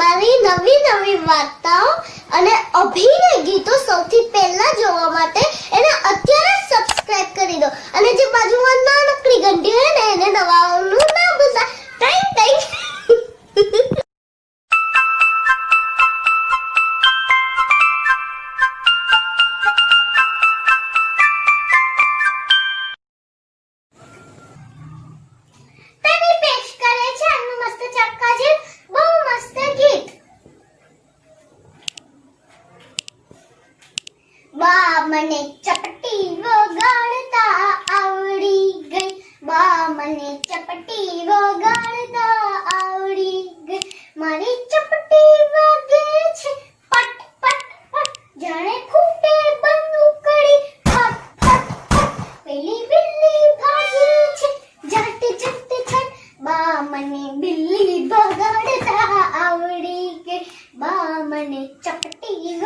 મારી નવી નવી વાર્તાઓ અને અભિનય ગીતો સૌથી પહેલા જોવા માટે એને અત્યારે સબસ્ક્રાઇબ કરી દો. અને જે બાજુમાં નાનકડી ઘંટી હોય ને, એને દબાવવાનું મને ચપટી વગાડતા આવડી ગઈ. બા મને ચપટી વગાડતા આવડી ગઈ. મારી ચપટી વાગે છે. પટ પટ પટ. જાણે ખૂટે બંદૂકડી ફટ ફટ ફટ પેલી બિલ્લી ભાગે છે. જાતે જાતે છટ બા મને બિલ્લી વગાડતા આવડી ગઈ. બા મને ચપટી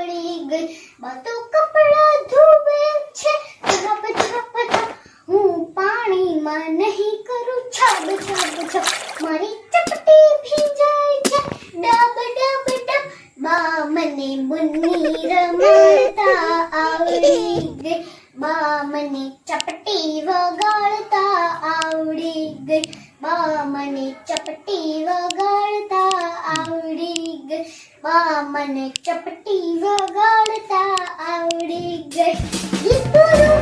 આવડી ગઈ. બા કપડા ધોવે છે. ધપ ધપ ધપ. હું પાણીમાં નહીં કરું. છબ છબ છબ. મારી ચપટી ભીજાય છે. ડબ ડબ ડબ. બા મને મુન્ની રમતા આવડી ગઈ. બા મને ચપટી વગાડતા આવડી ગઈ બા મને ચપટી વગાડતા આવડી ગઈ બા મને ચપટી વગાડતા આવડી ગઈ